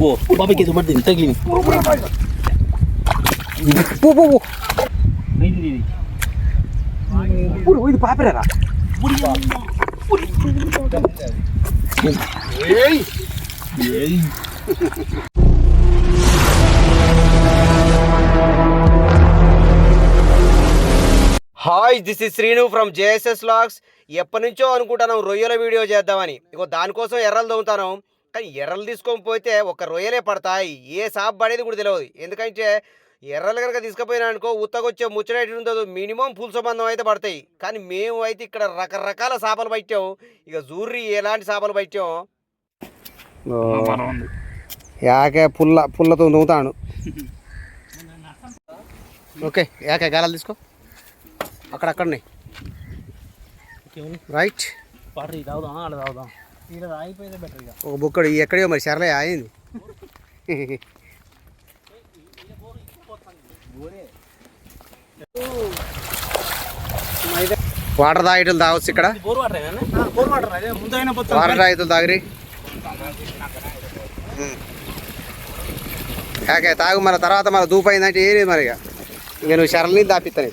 ఓ బాబాకి ఇది మరి తగిలింది పో పో పో ఇది ఇది ఊరు, ఇది పాపిరారా ఏయ్ hi this is Srinu from JSS logs ఎప్పటి నుంచో అనుకుంటాను రొయ్యల వీడియో చేద్దామని. ఇగో దానికోసం ఎర్రలు దొంగతాను కానీ ఎర్రలు తీసుకొని పోతే ఒక రొయ్యలే పడతాయి. ఏ సాబ్ పడేది కూడా తెలియదు ఎందుకంటే ఎర్రలు కనుక తీసుకుపోయినా అనుకో ఉత్తకొచ్చే ముచ్చట ఉండదు. మినిమం పుల్ సంబంధం అయితే పడతాయి. కానీ మేము అయితే ఇక్కడ రకరకాల చేపలు పట్టాం. ఇక జూర్రి ఎలాంటి చేపలు పట్టాం? యాకే పుల్ల పుల్లతో నవ్వుతాను ఓకే యాకే గాలాలు తీసుకో. అక్కడక్కడనే రైట్ పాటలు తాగుదాం అలా తాగుదాం ఒక బుక్కడు ఎక్కడో మరి సరలే అయింది వాటర్ తాగేటలు తాగొచ్చు ఇక్కడ. వాటర్ తాగేటలు తాగరి. కాకే తాగు మన తర్వాత మన దూపు అయిందంటే ఏది మరి ఇక. ఇక నువ్వు శరల్ని దాపిస్తాను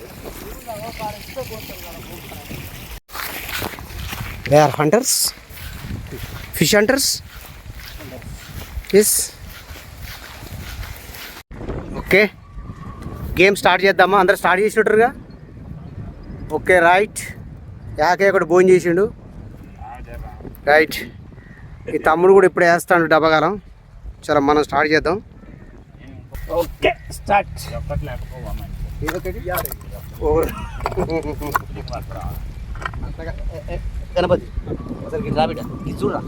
are hunters fish hunters? Yes okay game start చేద్దామా? అందరు స్టార్ట్ చేసినట్టుగా ఓకే రైట్ యాకే ఒకటి భోజనం చేసిండు. రైట్ ఈ తమ్ముడు కూడా ఇప్పుడే వేస్తాడు డబ్బగాలం. చలో మనం స్టార్ట్ చేద్దాం. Okay start Ganapathi. అసలు గిట్లా బిడ్డ ఇది చూడరా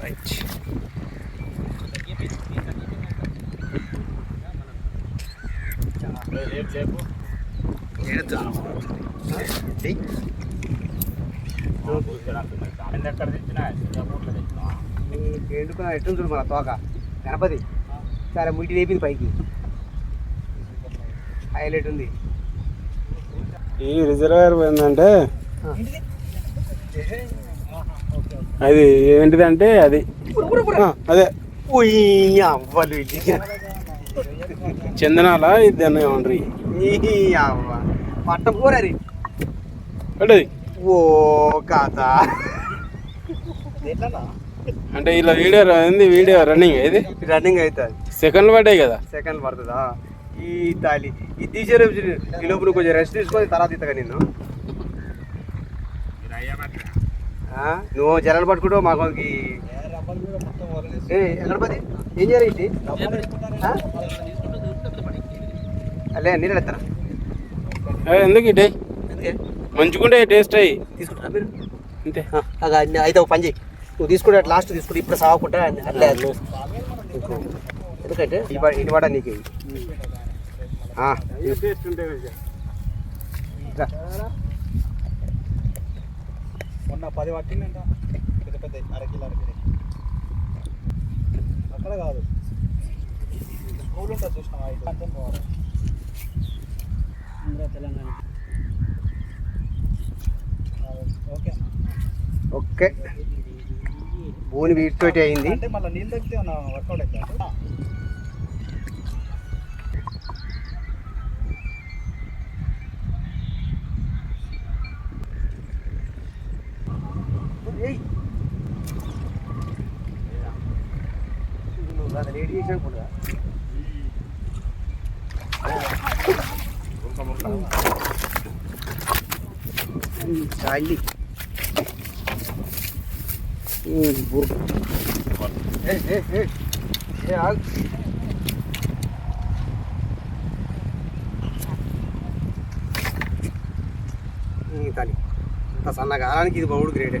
రైట్ ఎండుకున్న ఎట్టు చూడు మన తోక గణపతి సరే ముట్టి లేపింది పైకి. హైలైట్ ఉంది. ఈ రిజర్వాయర్ ఏంటంటే అది ఏంటిదంటే అది. అదే. అవ్వలు చందనాల ఇది ఏమంటారు? అవ్వ. పట్టం అంటే ఓ కాత అంటే ఇలా వీడియో ఏంది వీడియో? రన్నింగ్ ఇది? రన్నింగ్ అవుతుంది. సెకండ్లు పడ్డాయి కదా? సెకండ్ పడుతుందా? ఈ తాలి ఇది తీసేరే ఈ లోపు నువ్వు కొంచెం రెస్ట్ తీసుకొని తర్వాత ఇతగా నిన్ను? నువ్వు జనాలు పట్టుకుంటావు మాకు ఏ చేయాలి ఆ? అలే నీళ్ళు ఎత్తరా? ఏ, ఎందుకు ఇటే? మంచుకుంటే టేస్ట్ అయ్యి. తీసుకుంటారా మీరు? అంతే. అయితే పని చేయి. నువ్వు తీసుకుంటే లాస్ట్ తీసుకుంటే ఇప్పుడు సాగకుండా అట్లే. ఎందుకంటే ఇది కూడా నీకు. ఆ, రా. మొన్న పది పట్టిందంట. పెద్ద పెద్ద అరకిలో అరకిలో. అక్కడ కాదు. స్కూల్ ఉంటుంది చూసినావా? ఇటు అంతం పోవాలి? తెలంగాణ. ఓకే. ఓకే. భూమి వీటితోటి అయింది. అంటే మళ్ళీ నీళ్ళు తగ్గితే వర్కౌట్ అవుతుంది? Sali. Hmm, buruk. Eh, eh, eh. Ya. Ini tali. Tasana garan kita bawa grade.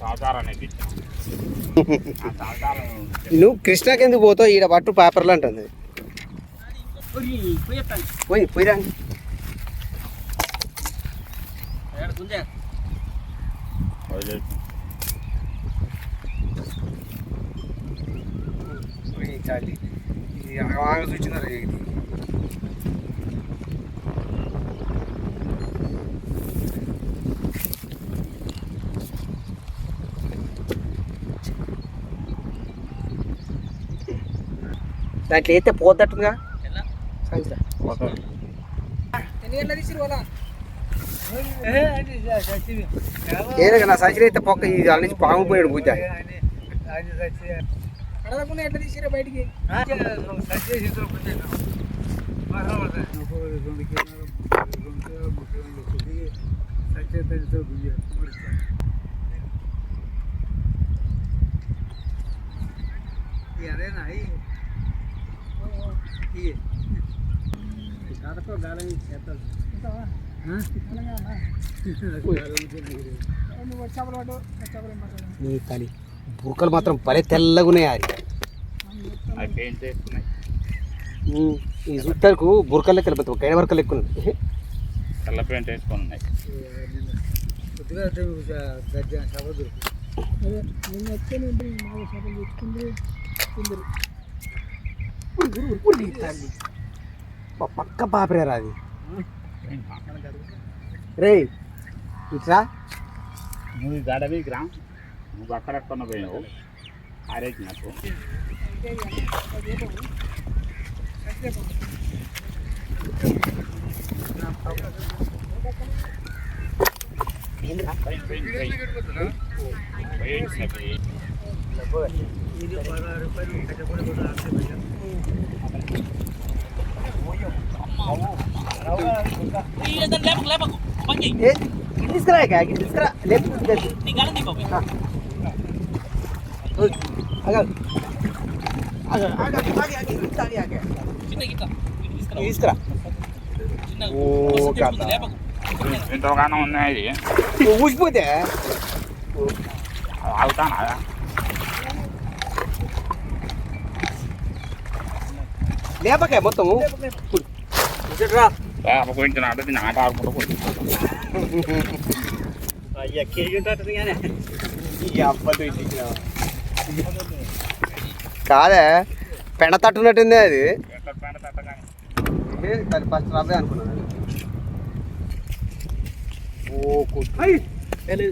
నువ్వు కృష్ణకి ఎందుకు పోతావు? ఈడ పట్టు పేపర్లు అంటుంది. పోయి పోయిరా చాలి. ఇది ఆగ చూచినారు దాంట్లో అయితే పోద్దట్టుగా సాయంత్రం ఏదైనా నా సంచి అయితే పొక్క ఇది వాళ్ళ నుంచి పాము పోయాడు పూజ. బయటికి? నువ్వు చేపలు పట్టు చేపలు మాట్లాడు నీ తల్లి బుర్కలు మాత్రం భలే తెల్లగా ఉన్నాయి అది ఈ చుట్టాలకు బుర్కలు లెక్కలు పెద్ద గైడ వర్కలు లెక్క ఉన్నాయి. తెల్ల పెయింట్ వేసుకొని ఉన్నాయి. నేను వచ్చే చేపలు తెచ్చుకుంది తిందరు మా పక్క పాపరేరా అది రే ఇట్రా. నువ్వు గడవి గ్రామ్ నువ్వు అక్కడెక్కడ పోయినావు? ఆరేజ్ నాకు. పోయి, పోయి, పోయి. పోయి, పోయి. ఏ, ఇటు తీసుకురా. తీసుకురా తీసుకురా ఓ కథ. ఎంతోగానో ఉన్నాయి ఊసిపోతే ఆగుతానా లేపకే మొత్తం. కొంచెం ఆడది నాట ఆడుకుంటూ అయ్యా కేజీ ఉంటుంది కానీ ఇటు కాదే పెండ తట్టున్నట్టుంది అది ఫస్ట్ అనుకున్నాను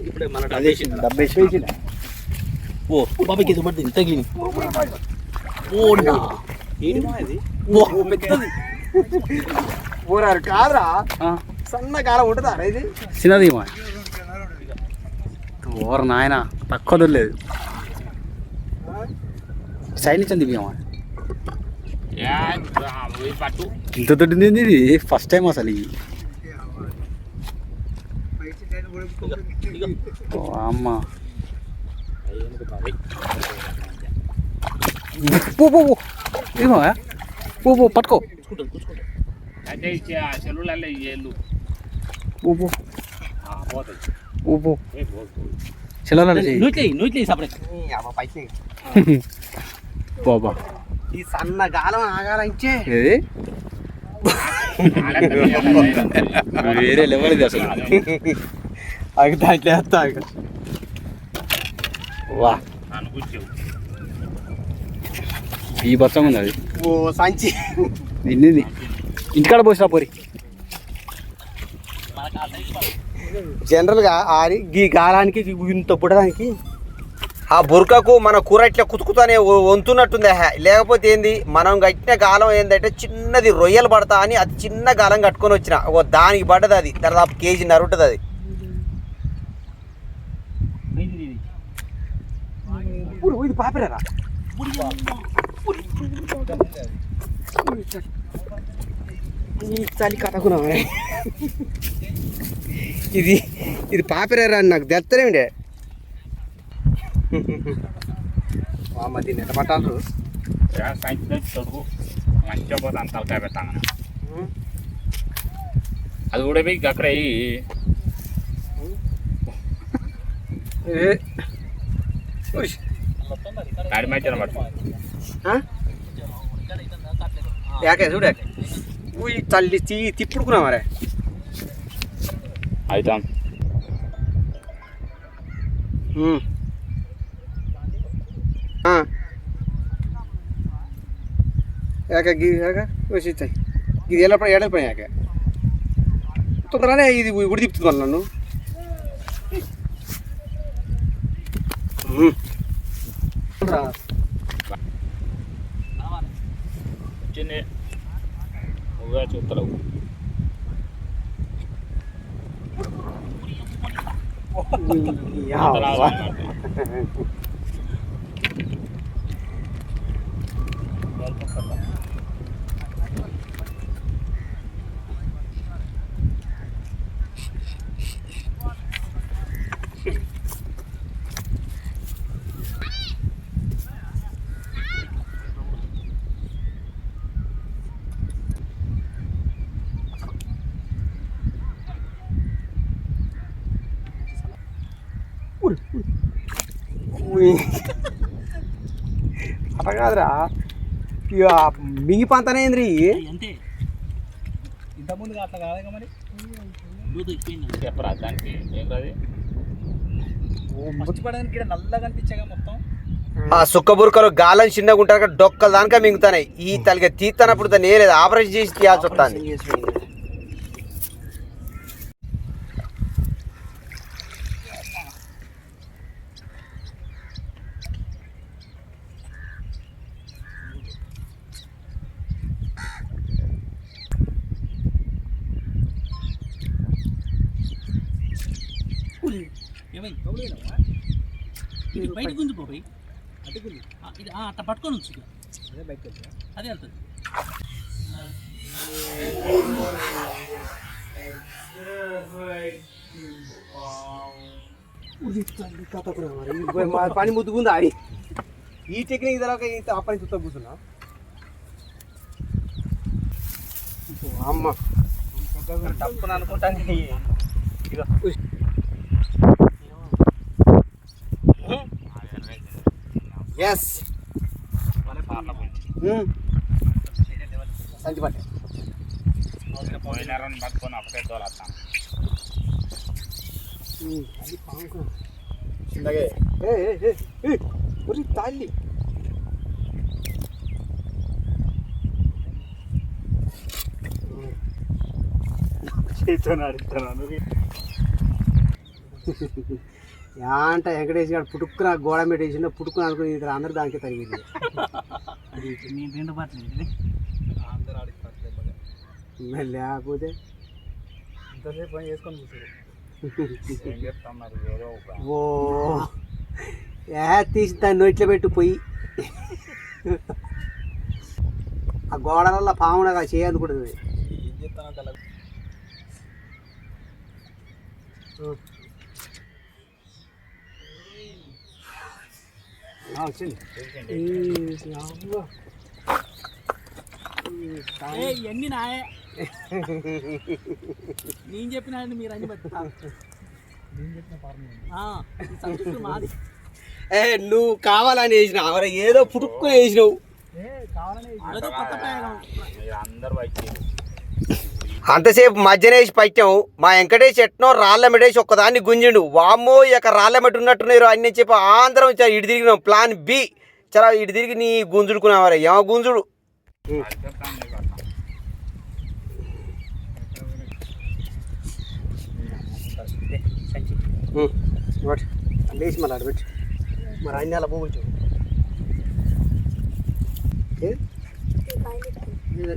ఇప్పుడే మన డబ్బేసి ఓ బాబాకి ఇది పడుతుంది తగిలి ఓడినా ఏంటి మా ఇది? ఓ పెద్దది. ఊరారు కాదురా. సన్న కాలం ఉంటుందా ఇది? చిన్నది ఓర నాయన తక్కువ సైడ్ నుంచి దిగామా పట్టు. ఇంత దొడ్డింది ఇది? ఫస్ట్ టైం అసలు ఇది. అమ్మ పో పో ఇదిగో పో పో పట్టుకో అయితే సెల్లులలో ఏళ్ళు పో పో పో పో ఏ పోదు చిల్లర నువ్వు నూట్లే సపరేట్ ఈ బాబా ఈ సన్న గాలం ఆగాలంచే వేరే లెవెల్ ఇది అసలు అవి దాంట్లో వేస్తా వా ఈ బచ్చం ఉంది అది ఓ సంచి నిన్నింది ఇంటికాడ పోసినా పోరి జనరల్గా ఆరి ఈ గాలానికి ఇంత పుట్టడానికి ఆ బురకకు మన కూర ఇట్లా కుతుకుతానే వంతున్నట్టుంది హే. లేకపోతే ఏంది మనం కట్టిన గాలం ఏంటంటే చిన్నది రొయ్యలు పడతా అని అది చిన్న గాలం కట్టుకొని వచ్చిన. ఓ దానికి పడ్డది అది. దాదాపు కేజీ నరుంటుంది అది. ఊరు ఇది పాపరేరా. ఈ చలి కథకున్నా ఇది ఇది పాపరేరా అని నాకు తెత్తనేమిడే పట్టాలరు సాయంత్రం తొడుగు మంచిగా పోతే అంత తలకాయ పెడతాను అది కూడా పోయి అక్కడ. ఏ. యాకే చూడే ఉయ్ తల్లి తీ తిప్పుడుకున్నా మరే. అవుతాం ఉమ్. ఆ. యాక గి యాక వచ్చి ఇది ఎలా పడి ఏడాది పడి యాక. తొందరగానే ఇది ఉడి తిప్పుతుంది నన్ను. రా. వచ్చింది నువ్వే చూస్తలేవు యా. ఉయ్. అట్లా కాదురా. ఇక మింగి పంతనేంద్రి అంతే. ఇంతకుముందు అట్లా కాదు మరి? చెప్పరా దానికి. ఏం రాదు ముచ్చిపడడానికి ఇక్కడ నల్లగా కనిపించగా మొత్తం. ఆ సుక్క బురకలు గాలం చిన్నగా ఉంటారు కదా, డొక్కలు దానిక మింగుతాయి ఈ తలకి తీత్తనప్పుడు దాన్ని ఏ లేదు ఆపరేషన్ చేసి తీయాల్సి వస్తుంది. అట్లా పట్టుకొని ఉంచు. అదే అదే వెళ్తుంది. పని ముద్దుకుందా అని ఈ టెక్నిక్ తర్వాత ఇంత ఆ పని చుట్టూ కూర్చున్నా. అమ్మ. తప్పును అనుకుంటాను ఎస్ సంచి పట్టే పోయిన పట్టుకొని అప్పుడే తోలేస్తాను చిన్నగే ఏ ఏ ఏ ఏ ఒరి తాళ్ళి యాంట వెంకటేష్ గారు పుట్టుకున్న గోడ మీద వేసిన పుట్టుకుని అనుకుని అందరు దానికి తగిలింది నేను రెండు. మరి లేకపోతే ఇంతసేపు పని చేసుకొని కూర్చోరు. ఓ ఏ తీసి దాన్ని నోట్లో పెట్టు పోయి. ఆ గోడలలో పామునగా చేయనుకుంటుంది ఇవన్నీ నాయే. నేను చెప్పిన మీరు అన్ని సబ్జెక్టు మాది. ఏ నువ్వు కావాలని వేసినావు. అవరా ఏదో పుట్టుకుని వేసినావు అందరు వచ్చి అంతసేపు మధ్యన వేసి పట్టాం మా వెంకటేష్ ఎట్నో రాళ్ళ మెడేసి ఒక్కదాన్ని గుంజిండు. వామ్మో ఇక రాళ్ళ మెట్టు ఉన్నట్టున్నారు. అన్ని చెప్పి ఆంధ్రం చా ఇటు తిరిగినాం. Plan B. చలా ఇటు తిరిగి నీ గుంజుడుకున్నావారా? ఏమో గుంజుడు? లేచి మళ్ళీ అడబెట్టు మరి అన్ని అలా పోవచ్చు?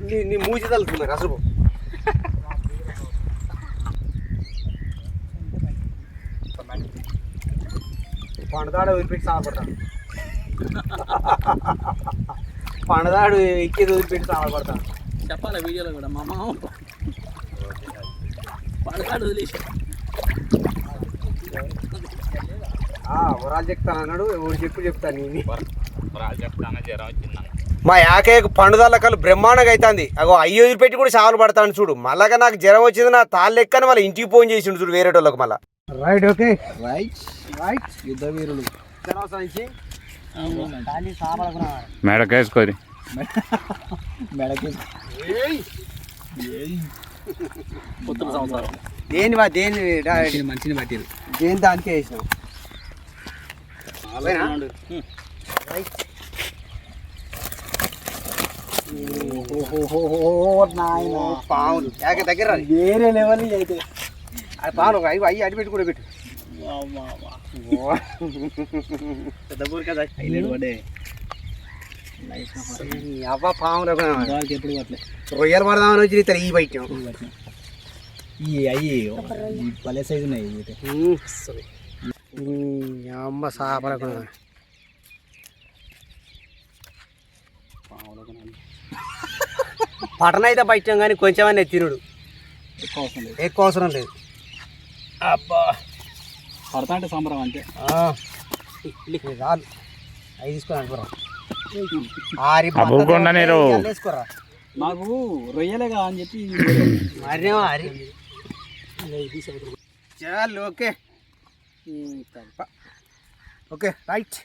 నీ నీ మూచి తలుతుంది అసలు పండదాడు వదిలిపెట్టి సాగపడతాను పండదాడు ఎక్కేది వదిలిపెట్టి సాగపడతాను చెప్పాలి వీడియోలో కూడా మా మామ పడతాడు వదిలేసి. వరాలు చెప్తాను అన్నాడు ఎవరు చెప్పు చెప్తాను నేను మా యాకయ్యకు పండుదల బ్రహ్మాండంగా అవుతుంది అగో అయ్యి వదిలిపెట్టి కూడా చావులు పడతాను చూడు. మళ్ళాగా నాకు జ్వరం వచ్చింది నా తాళ్ళు లెక్కని వాళ్ళ ఇంటికి ఫోన్ చేసిండు చూడు వేరే వాళ్ళకి మళ్ళీ. రైట్ ఓకే రైట్ రైట్ యుద్ధ వీరులు మెడకేసుకోరి. దేని దేని మంచిని పట్టిరు దేని దానికే వేసినాం పావులు దగ్గర. వేరే లెవెల్ అయితే అది పావులు అవి అయ్యి అడి పెట్టి కూడా పెట్టు కదా హైలైట్ పడే అవ్వ వాళ్ళకి ఎప్పుడు పట్టలే రొయ్యలు పడదామని వచ్చి ఇతర ఈ బయట ఈ అయ్యి భలే సైజు ఉన్నాయి. అమ్మ సాపలకు పటన అయితే బయటం కానీ కొంచెం తినుడు ఎక్కువ అవసరం లేదు. ఎక్కువ అవసరం లేదు. అబ్బా. పడతా అంటే సంబరం అంతే. చాలు అవి తీసుకొని అనుకోరా. ఆరి అబ్బుకొండ నీరు. వేసుకోరా నాకు రొయ్యలేగా అని చెప్పి మరేమో ఆరి. చాలు ఓకే. Okay right.